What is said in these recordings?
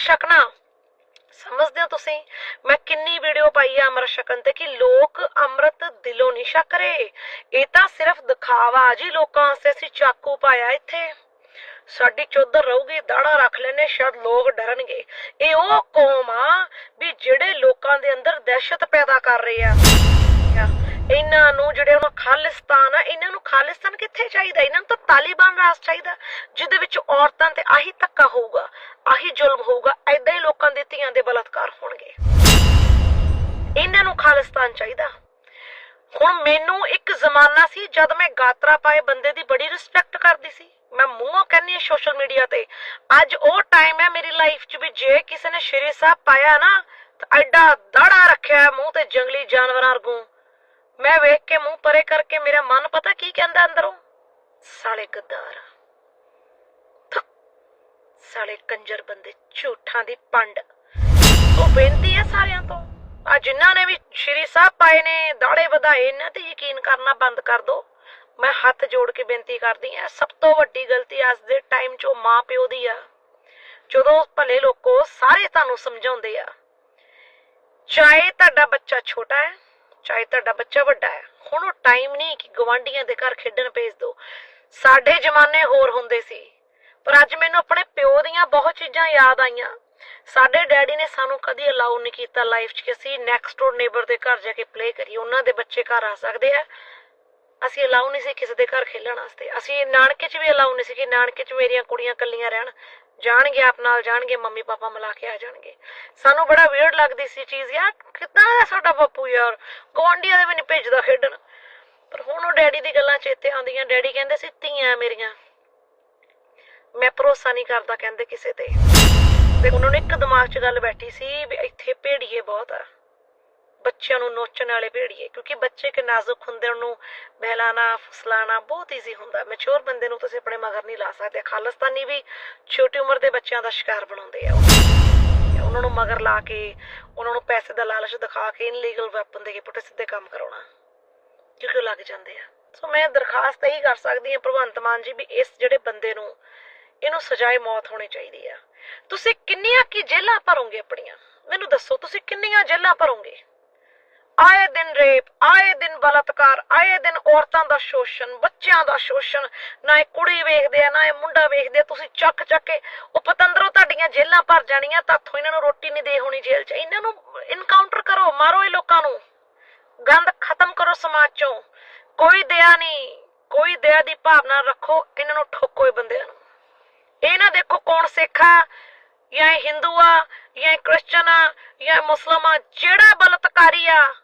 ਛਕਣਾ ਸਮਝਦੇ ਹੋ ਤੁਸੀਂ? ਮੈਂ ਕਿੰਨੀ ਵੀਡੀਓ ਪਾਈ ਆ ਅੰਮ੍ਰਿਤ ਛਕਣ ਤੇ ਕਿ ਲੋਕ ਅੰਮ੍ਰਿਤ ਦਿਲੋਂ ਨਹੀਂ ਛਕ ਰਹੇ। ਇਹ ਤਾਂ ਸਿਰਫ ਦਿਖਾਵਾ ਜੀ ਲੋਕਾਂ ਵਾਸਤੇ ਅਸੀਂ ਚਾਕੂ ਪਾਇਆ ਇੱਥੇ। ਸਾਡੀ ਚੌਧਰ ਰਹੂਗੀ ਦਾੜਾ ਰੱਖ ਲੈਨੇ ਸ਼ਾਇਦ ਲੋਕ ਡਰਨਗੇ। ਇਹ ਉਹ ਕੌਮ ਆ ਵੀ ਜਿਹੜੇ ਲੋਕਾਂ ਦੇ ਅੰਦਰ ਦਹਿਸ਼ਤ ਪੈਦਾ ਕਰ ਰਹੇ ਆ। ਇਹਨਾਂ ਨੂੰ ਜਿਹੜੇ ਹੁਣ ਖਾਲਿਸਤਾਨ ਆ, ਇਹਨਾਂ ਨੂੰ ਖਾਲਿਸਤਾਨ ਕਿੱਥੇ ਚਾਹੀਦਾ? ਇਹਨਾਂ ਨੂੰ ਤਾਂ ਤਾਲਿਬਾਨ ਰਾਜ ਚਾਹੀਦਾ, ਜਿਹਦੇ ਵਿੱਚ ਔਰਤਾਂ ਤੇ ਆਹੀ ਧੱਕਾ ਹੋਊਗਾ। ਆਹੀ ਜ਼ੁਲਮ ਹੋਊਗਾ ਐਦਾਂ ਹੀ ਲੋਕਾਂ ਦੇ ਧੀਆਂ ਦੇ ਬਲਾਤਕਾਰ ਹੋਣਗੇ। ਇਹਨਾਂ ਨੂੰ ਖਾਲਿਸਤਾਨ ਚਾਹੀਦਾ। ਹੁਣ ਮੈਨੂੰ ਇੱਕ ਜ਼ਮਾਨਾ ਸੀ ਜਦ ਮੈਂ ਗਾਤਰਾ ਪਾਏ ਬੰਦੇ ਦੀ ਬੜੀ ਰਿਸਪੈਕਟ ਕਰਦੀ ਸੀ। ਮੈਂ ਮੂੰਹੋਂ ਕਹਿੰਨੀ ਆ ਸੋਸ਼ਲ ਮੀਡੀਆ ਤੇ, ਅੱਜ ਉਹ ਟਾਈਮ ਹੈ ਮੇਰੀ ਲਾਈਫ 'ਚ ਵੀ ਜੇ ਕਿਸੇ ਨੇ ਸ਼੍ਰੀ ਸਾਹਿਬ ਪਾਇਆ ਨਾ, ਤਾਂ ਐਡਾ ਦਾੜਾ ਰੱਖਿਆ ਮੂੰਹ ਤੇ ਜੰਗਲੀ ਜਾਨਵਰਾਂ ਵਰਗੂ ਮੈਂ ਵੇਖ ਕੇ ਮੂੰਹ ਪਰੇ ਕਰਕੇ ਮੇਰਾ ਮਨ ਪਤਾ ਕੀ ਕਹਿੰਦਾ ਅੰਦਰੋਂ? ਸਾਲੇ ਗੱਦਾਰ। ਸਾਲੇ ਕੰਜਰ ਬੰਦੇ, ਝੂਠਾਂ ਦੀ ਪੰਡ। ਉਹ ਬੇਨਤੀ ਹੈ ਸਾਰਿਆਂ ਤੋਂ, ਆ ਜਿਨ੍ਹਾਂ ਨੇ ਵੀ ਸ਼੍ਰੀ ਸਾਹਿਬ ਪਾਏ ਨੇ, ਦਾੜੇ ਵਧਾਏ, ਇਹਨਾਂ ਤੇ ਯਕੀਨ ਕਰਨਾ ਬੰਦ ਕਰ ਦਿਓ ਮੈਂ ਹੱਥ ਜੋੜ ਕੇ ਬੇਨਤੀ ਕਰਦੀ ਆ, ਸਭ ਤੋਂ ਵੱਡੀ ਗਲਤੀ ਅੱਜ ਦੇ ਟਾਈਮ 'ਚ ਮਾਂ ਪਿਓ ਦੀ ਆ। ਜਦੋਂ ਭਲੇ ਲੋਕੋ ਸਾਰੇ ਤੁਹਾਨੂੰ ਸਮਝਾਉਂਦੇ ਆ, ਚਾਹੇ ਤੁਹਾਡਾ ਬੱਚਾ ਛੋਟਾ ਹੈ, ਚਾਹੇ ਤੁਹਾਡਾ ਬੱਚਾ ਵੱਡਾ ਹੈ, ਹੁਣ ਉਹ ਟਾਈਮ ਨਹੀਂ ਕਿ ਗਵਾਂਢੀਆਂ ਦੇ ਘਰ ਖੇਡਣ ਭੇਜ ਦਿਓ ਸਾਡੇ ਜ਼ਮਾਨੇ ਹੋਰ ਹੁੰਦੇ ਸੀ। ਪਰ ਅੱਜ ਮੈਨੂੰ ਆਪਣੇ ਪਿਓ ਦੀਆਂ ਬਹੁਤ ਚੀਜ਼ਾਂ ਯਾਦ ਆਈਆਂ। ਸਾਡੇ ਡੈਡੀ ਨੇ ਸਾਨੂੰ ਕਦੀ ਅਲਾਉ ਨਹੀਂ ਕੀਤਾ ਲਾਈਫ 'ਚ ਕਿ ਅਸੀਂ ਨੈਕਸਟ ਡੋਰ ਨੇਬਰ ਦੇ ਘਰ ਜਾ ਕੇ ਪਲੇ ਕਰੀਏ। ਉਹਨਾਂ ਦੇ ਬੱਚੇ ਘਰ ਆ ਸਕਦੇ ਆ। ਅਸੀਂ ਅਲਾਉ ਨਹੀਂ ਸੀ ਕਿਸੇ ਦੇ ਘਰ ਖੇਲਣ ਵਾਸਤੇ। ਅਸੀਂ ਨਾਨਕੇ 'ਚ ਵੀ ਅਲਾਉ ਨਹੀਂ ਸੀ ਕਿ ਨਾਨਕੇ 'ਚ ਮੇਰੀਆਂ ਕੁੜੀਆਂ ਕੱਲੀਆਂ ਰਹਿਣ। ਜਾਣਗੇ ਆਪ ਨਾਲ, ਜਾਣਗੇ ਮੰਮੀ ਪਾਪਾ ਮਿਲਾ ਕੇ ਆ ਜਾਣਗੇ। ਸਾਨੂੰ ਬੜਾ ਵੀਅਰਡ ਲੱਗਦੀ ਸੀ ਚੀਜ਼ ਯਾਰ। ਕਿੱਦਾਂ ਦਾ ਸਾਡਾ ਬਾਪੂ ਯਾਰ। ਗਵਾਂਢੀਆਂ ਦੇ ਵੀ ਨਹੀਂ ਭੇਜਦਾ ਖੇਡਣ। ਪਰ ਹੁਣ ਉਹ ਡੈਡੀ ਦੀ ਗੱਲਾਂ ਚੇਤੇ ਆਉਂਦੀਆਂ। ਡੈਡੀ ਕਹਿੰਦੇ ਸੀ, ਧੀਆਂ ਮੇਰੀਆਂ। ਮੈਂ ਭਰੋਸਾ ਨਹੀਂ ਕਰਦਾ ਕਹਿੰਦੇ ਕਿਸੇ ਤੇ। ਤੇ ਉਹਨਾਂ ਨੂੰ ਇੱਕ ਦਿਮਾਗ 'ਚ ਗੱਲ ਬੈਠੀ ਸੀ ਵੀ ਇੱਥੇ ਭੇੜੀਏ ਬਹੁਤ ਆ। ਬੱਚਿਆਂ ਨੂੰ ਨੋਚਣ ਵਾਲੇ ਭੇੜੀਏ, ਕਿਉਂਕਿ ਬੱਚੇ ਕਿ ਨਾਜ਼ੁਕ ਹੁੰਦੇ ਉਹਨੂੰ ਬਹਿਲਾਣਾ, ਫਸਲਾਣਾ ਬਹੁਤ ਈਜ਼ੀ ਹੁੰਦਾ। ਮੈਚੁਰ ਬੰਦੇ ਨੂੰ ਤੁਸੀਂ ਆਪਣੇ ਮਗਰ ਨਹੀਂ ਲਾ ਸਕਦੇ। ਖਾਲਿਸਤਾਨੀ ਵੀ ਛੋਟੀ ਉਮਰ ਦੇ ਬੱਚਿਆਂ ਦਾ ਸ਼ਿਕਾਰ ਬਣਾਉਂਦੇ ਆ ਉਹ। ਉਹਨਾਂ ਨੂੰ ਮਗਰ ਲਾ ਕੇ, ਉਹਨਾਂ ਨੂੰ ਪੈਸੇ ਦਾ ਲਾਲਚ ਦਿਖਾ ਕੇ ਇਨਲੀਗਲ ਵੈਪਨ ਦੇ ਕੇ ਪੁੱਠੇ ਸਿੱਧੇ ਕੰਮ ਕਰਾਉਣਾ। ਕਿਉਂਕਿ ਉਹ ਲੱਗ ਜਾਂਦੇ ਆ। ਸੋ ਮੈਂ ਦਰਖਾਸਤ ਇਹੀ ਕਰ ਸਕਦੀ ਹਾਂ, ਭਗਵੰਤ ਮਾਨ ਜੀ, ਵੀ ਇਸ ਜਿਹੜੇ ਬੰਦੇ ਨੂੰ ਇਹਨੂੰ ਸਜ਼ਾਏ ਮੌਤ ਹੋਣੀ ਚਾਹੀਦੀ ਆ। ਤੁਸੀਂ ਕਿੰਨੀਆਂ ਕੀ ਜੇਲਾਂ ਭਰੋਗੇ ਆਪਣੀਆਂ? ਮੈਨੂੰ ਦੱਸੋ, ਤੁਸੀਂ ਕਿੰਨੀਆਂ ਜੇਲਾਂ ਭਰੋਗੇ? ਆਏ ਦਿਨ ਰੇਪ, ਆਏ ਦਿਨ ਬਲਾਤਕਾਰ, ਆਏ ਦਿਨ ਔਰਤਾਂ ਦਾ ਸ਼ੋਸ਼ਣ, ਬੱਚਿਆਂ ਦਾ ਸ਼ੋਸ਼ਣ। ਨਾ ਇਹ ਕੁੜੀ ਵੇਖਦੇ ਆ, ਨਾ ਇਹ ਮੁੰਡਾ ਵੇਖਦੇ ਆ। ਤੁਸੀਂ ਚੱਕ ਚੱਕ ਕੇ ਉਹ ਪਤੰਦਰੋਂ ਤੁਹਾਡੀਆਂ ਜੇਲਾਂ ਭਰ ਜਾਣੀਆਂ ਤਾਥੋਂ ਇਹਨਾਂ ਨੂੰ ਰੋਟੀ ਨਹੀਂ ਦੇ ਹੋਣੀ ਜੇਲ੍ਹ 'ਚ। ਇਹਨਾਂ ਨੂੰ ਇਨਕਾਊਂਟਰ ਕਰੋ, ਮਾਰੋ ਇਹ ਲੋਕਾਂ ਨੂੰ। ਗੰਦ ਖਤਮ ਕਰੋ ਸਮਾਜ 'ਚੋਂ। ਕੋਈ ਦਇਆ ਨਹੀਂ, ਕੋਈ ਦਇਆ ਦੀ ਭਾਵਨਾ ਰੱਖੋ, ਇਹਨਾਂ ਨੂੰ ਠੋਕੋ ਇਹ ਬੰਦਿਆਂ ਨੂੰ। ਇਹ ਨਾ ਦੇਖੋ ਕੌਣ ਸਿੱਖ ਆ? ਜਾਂ ਹਿੰਦੂ ਆ, ਜਾਂ ਕ੍ਰਿਸਚਨ ਆ, ਜਾਂ ਇਹ ਆ, ਜਿਹੜਾ ਬਲਤਕਾਰੀ ਆ,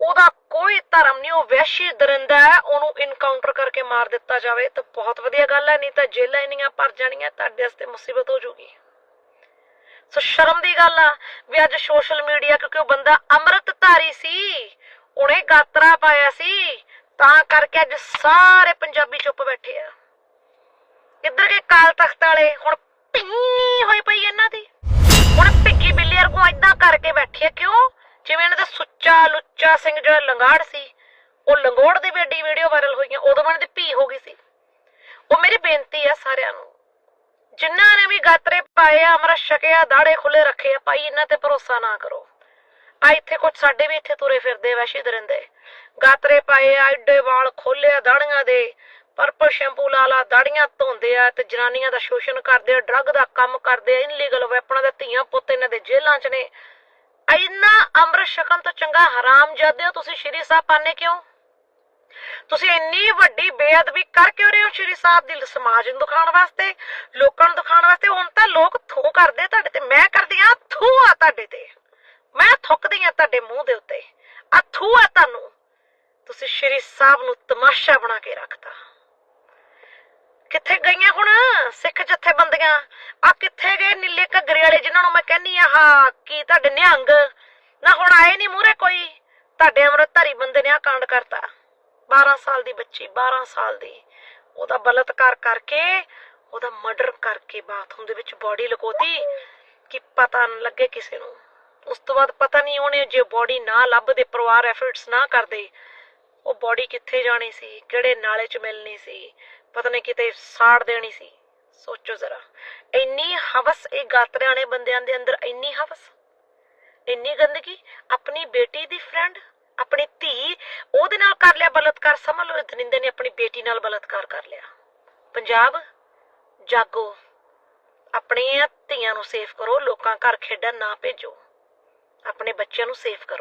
ਉਹਦਾ ਕੋਈ ਧਰਮ ਨਹੀਂ, ਉਹ ਵੈਸ਼ੀ ਦਰਿੰਦਾ ਹੈ, ਉਹਨੂੰ ਇਨਕਾਊਂਟਰ ਕਰਕੇ ਮਾਰ ਦਿੱਤਾ ਜਾਵੇ, ਤਾਂ ਬਹੁਤ ਵਧੀਆ ਗੱਲ ਹੈ, ਨਹੀਂ ਤਾਂ ਜੇਲਾਂ ਇੰਨੀਆਂ ਭਰ ਜਾਣੀਆਂ, ਤੁਹਾਡੇ ਵਾਸਤੇ ਮੁਸੀਬਤ ਹੋ ਜਾਊਗੀ। ਸੋ ਸ਼ਰਮ ਦੀ ਗੱਲ ਆ ਵੀ ਅੱਜ ਸੋਸ਼ਲ ਮੀਡੀਆ ਕਿਉਂਕਿ ਉਹ ਬੰਦਾ ਅੰਮ੍ਰਿਤਧਾਰੀ ਸੀ, ਉਹਨੇ ਗਾਤਰਾ ਪਾਇਆ ਸੀ, ਤਾਂ ਕਰਕੇ ਅੱਜ ਸਾਰੇ ਪੰਜਾਬੀ ਚੁੱਪ ਬੈਠੇ ਆ। ਕਿੱਧਰ ਗਏ ਕਾਲ ਤਖਤ ਵਾਲੇ, ਹੁਣ ਪੀ ਹੋਈ ਪਈ ਇਹਨਾਂ ਦੀ। ਹੁਣ ਭਿੱਗੀ ਬਿੱਲੀ ਵਰਗੂ ਏਦਾਂ ਕਰਕੇ ਬੈਠੇ ਆ, ਕਿਉਂ? ਜਿਵੇਂ ਇਹਨਾਂ ਦਾ ਸੁੱਚਾ ਲੁੱਚਾ ਸਿੰਘ ਜਿਹੜਾ ਲੰਗਾੜ ਸੀ, ਉਹ ਲੰਗੋੜ ਦੀ ਵੀ ਐਡੀ ਵੀਡੀਓ ਵਾਇਰਲ ਹੋਈਆਂ, ਉਦੋਂ ਇਹਨਾਂ ਦੀ ਭੀ ਹੋ ਗਈ ਸੀ। ਉਹ ਮੇਰੀ ਬੇਨਤੀ ਆ ਸਾਰਿਆਂ ਨੂੰ, ਜਿਨ੍ਹਾਂ ਨੇ ਵੀ ਗਾਤਰੇ ਪਾਏ ਆ, ਅਮਰ ਛਕਿਆ ਦਾੜੇ ਖੁੱਲੇ ਰੱਖੇ ਆ, ਭਾਈ ਇਹਨਾਂ ਤੇ ਭਰੋਸਾ ਨਾ ਕਰੋ। ਆ ਇੱਥੇ ਕੁਝ ਸਾਡੇ ਵੀ ਇੱਥੇ ਤੁਰੇ ਫਿਰਦੇ ਵੈਸ਼ੀ ਦਰਿੰਦੇ। ਗਾਤਰੇ ਪਾਏ ਆ, ਐਡੇ ਵਾਲ ਖੋਲੇ ਆ ਦਾੜੀਆਂ ਦੇ ਪਰਪਲ ਸ਼ੈਂਪੂ ਲਾ ਲਾ, ਦਾੜੀਆਂ ਧੋਂਦੇ ਆ ਤੇ ਜਨਾਨੀਆਂ ਦਾ ਸ਼ੋਸ਼ਣ ਕਰਦੇ ਆ, ਡਰੱਗ ਦਾ ਕੰਮ ਕਰਦੇ ਆ ਇਨਲੀਗਲ ਵੈਪਨਾਂ ਦੇ ਧੀਆਂ ਪੁੱਤ ਇਹਨਾਂ ਦੇ ਜੇਲ੍ਹਾਂ 'ਚ ਨੇ। ਇੰਨਾ ਅੰਮ੍ਰਿਤ ਛਕਣ ਤੋਂ ਚੰਗਾ ਹਰਾਮ ਹੋ ਤੁਸੀਂ ਸ਼੍ਰੀ ਸਾਹਿਬ ਪਾਣੇ ਕਿਉਂ? ਤੁਸੀਂ ਇੰਨੀ ਵੱਡੀ ਬੇਅਦਬੀ ਕਰ ਕਿਉਂ ਰਹੇ ਹੋ ਸ਼੍ਰੀ ਸਾਹਿਬ ਦੀ ਸਮਾਜ ਨੂੰ ਦਿਖਾਉਣ ਵਾਸਤੇ, ਲੋਕਾਂ ਨੂੰ ਦਿਖਾਉਣ ਵਾਸਤੇ? ਹੁਣ ਤਾਂ ਲੋਕ ਥੂ ਕਰਦੇ ਤੁਹਾਡੇ ਤੇ, ਮੈਂ ਕਰਦੀ ਆ ਥੂ ਆ ਤੁਹਾਡੇ ਤੇ। ਮੈਂ ਥੁੱਕਦੀ ਆ ਤੁਹਾਡੇ ਮੂੰਹ ਦੇ ਉੱਤੇ। ਆ ਥੂ ਆ ਤੁਹਾਨੂੰ। ਤੁਸੀਂ ਸ਼੍ਰੀ ਸਾਹਿਬ ਨੂੰ ਤਮਾਸ਼ਾ ਬਣਾ ਕੇ ਰੱਖਤਾ। ਕਿੱਥੇ ਗਈਆਂ ਹੁਣ? ਸਿੱਖ ਜਥੇਬੰਦੀਆਂ। ਆ ਕਿੱਥੇ ਗਏ ਨੀਲੇ ਘੱਗਰੇ ਵਾਲੇ ਜਿਨ੍ਹਾਂ ਨੂੰ ਮੈਂ ਕਹਿੰਨੀ ਆ? ਹਾਂ, ਕੀ ਤੁਹਾਡੇ ਨਿਹੰਗ? ਨਾ ਹੁਣ ਆਏ ਨਹੀਂ ਮੂਰੇ ਕੋਈ। ਤੁਹਾਡੇ ਅੰਮ੍ਰਿਤਧਾਰੀ ਬੰਦੇ ਨੇ ਆ ਕਾਂਡ ਕਰਤਾ। 12 ਸਾਲ ਦੀ ਬੱਚੀ 12 ਸਾਲ ਦੀ। ਉਹਦਾ ਬਲਤਕਾਰ ਕਰਕੇ, ਉਹਦਾ ਮਰਡਰ ਕਰਕੇ ਬਾਥਰੂਮ ਦੇ ਵਿੱਚ ਬੋਡੀ ਲਗੋਤੀ ਕਿ ਪਤਾ ਨਾ ਲੱਗੇ ਕਿਸੇ ਨੂੰ। ਉਸ ਤੋਂ ਬਾਅਦ ਪਤਾ ਨਹੀਂ ਉਹਨੇ ਜੇ ਬੋਡੀ ਨਾ ਲੱਭਦੇ ਪਰਿਵਾਰ ਐਫਰਟਸ ਨਾ ਕਰਦੇ, ਉਹ ਬੋਡੀ ਕਿੱਥੇ ਜਾਣੀ ਸੀ? ਕਿਹੜੇ ਨਾਲੇ 'ਚ ਮਿਲਣੀ ਸੀ? ਪਤਾ ਨਹੀਂ ਕਿਤੇ ਸਾੜ ਦੇਣੀ ਸੀ। ਸੋਚੋ ਜ਼ਰਾ। ਇੰਨੀ ਹਵਸ ਇਹ ਗਾਤਰਿਆਣੇ ਬੰਦਿਆਂ ਦੇ ਅੰਦਰ, ਇੰਨੀ ਹਵਸ? ਇੰਨੀ ਗੰਦਗੀ? ਆਪਣੀ ਬੇਟੀ ਦੀ ਫਰੈਂਡ ਆਪਣੀ ਧੀ? ਉਹਦੇ ਨਾਲ ਕਰ ਲਿਆ ਬਲਤਕਾਰ? ਸਮਝ ਲਓ ਦਨਿੰਦੇ ਨੇ ਆਪਣੀ ਬੇਟੀ ਨਾਲ ਬਲਤਕਾਰ ਕਰ ਲਿਆ। ਪੰਜਾਬ, ਜਾਗੋ। ਆਪਣੀਆਂ ਧੀਆਂ ਨੂੰ ਸੇਫ ਕਰੋ, ਲੋਕਾਂ ਘਰ ਖੇਡਣ ਨਾ ਭੇਜੋ। ਆਪਣੇ ਬੱਚਿਆਂ ਨੂੰ ਸੇਫ ਕਰੋ।